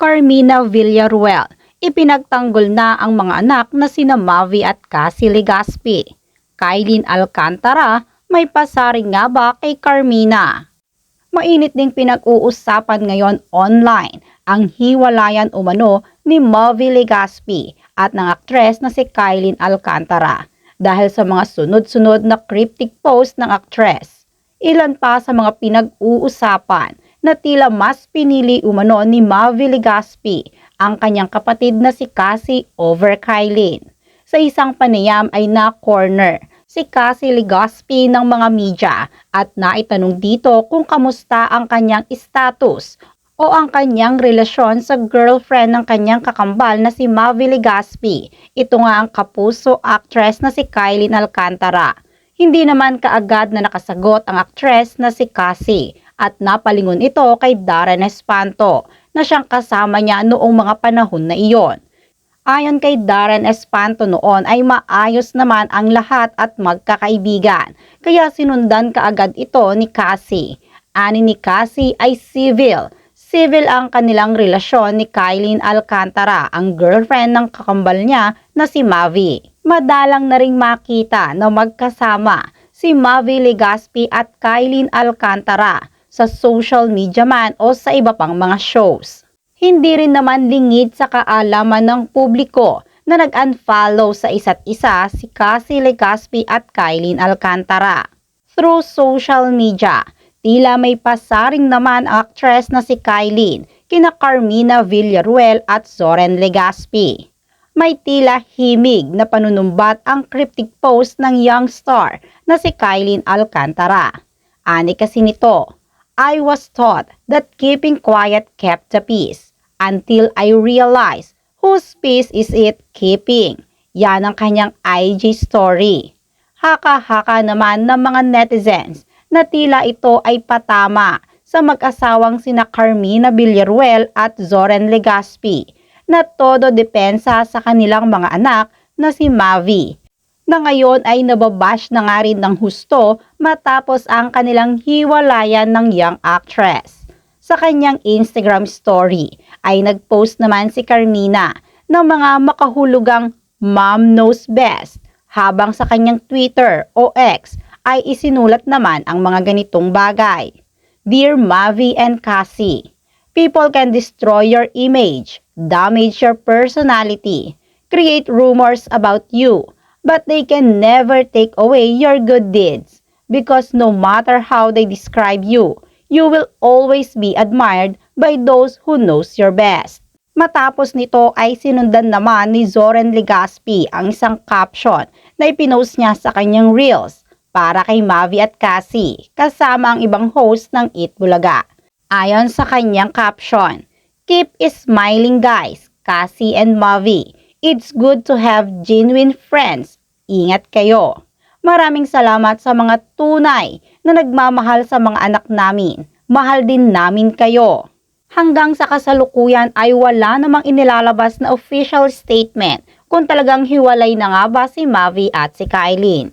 Carmina Villaruel, ipinagtanggol na ang mga anak na sina Mavi at Cassie Legaspi. Kailin Alcantara, may pasaring nga ba kay Carmina? Mainit ding pinag-uusapan ngayon online ang hiwalayan umano ni Mavi Legaspi at ng aktres na si Kailin Alcantara dahil sa mga sunod-sunod na cryptic post ng aktres. Ilan pa sa mga pinag-uusapan na tila mas pinili umano ni Mavi Legaspi ang kanyang kapatid na si Cassie over Kailin. Sa isang panayam ay na-corner si Cassie Legaspi ng mga media at naitanong dito kung kamusta ang kanyang status o ang kanyang relasyon sa girlfriend ng kanyang kakambal na si Mavi Legaspi. Ito nga ang kapuso actress na si Kylie Alcantara. Hindi naman kaagad na nakasagot ang actress na si Cassie at napalingon ito kay Darren Espanto na siyang kasama niya noong mga panahon na iyon. Ayon kay Darren Espanto noon ay maayos naman ang lahat at magkakaibigan, kaya sinundan kaagad ito ni Cassie. Ani ni Cassie ay civil. Civil ang kanilang relasyon ni Kylie Alcantara, ang girlfriend ng kakambal niya na si Mavi. Madalang na ring makita na magkasama si Mavi Legaspi at Kylie Alcantara sa social media man o sa iba pang mga shows hindi rin naman lingid sa kaalaman ng publiko na nag-unfollow sa isa't isa si Cassie Legaspi at Kylie Alcantara. Through social media, tila may pasaring naman actress na si Kylie kina Carmina Villaruel at Zoren Legaspi. May tila himig na panunumbat ang cryptic post ng young star na si Kylie Alcantara. Ani kasi nito, I was taught that keeping quiet kept the peace until I realize whose peace is it keeping. Yan ang kanyang IG story. Haka-haka naman ng mga netizens na tila ito ay patama sa mag-asawang sina Carmina Villaruel at Zoren Legaspi na todo depensa sa kanilang mga anak na si Mavi na ngayon ay nababash na nga rin ng husto matapos ang kanilang hiwalayan ng young actress. Sa kanyang Instagram story ay nagpost naman si Carmina ng mga makahulugang Mom Knows Best habang sa kanyang Twitter o X ay isinulat naman ang mga ganitong bagay. Dear Mavi and Cassie, people can destroy your image, damage your personality, create rumors about you, but they can never take away your good deeds because no matter how they describe you, you will always be admired by those who knows your best. Matapos nito ay sinundan naman ni Zoren Legaspi ang isang caption na ipinost niya sa kanyang reels para kay Mavi at Cassie kasama ang ibang host ng Eat Bulaga. Ayon sa kanyang caption, Keep smiling guys, Cassie and Mavi. It's good to have genuine friends. Ingat kayo. Maraming salamat sa mga tunay na nagmamahal sa mga anak namin. Mahal din namin kayo. Hanggang sa kasalukuyan ay wala namang inilalabas na official statement kung talagang hiwalay na nga ba si Mavi at si Kailin.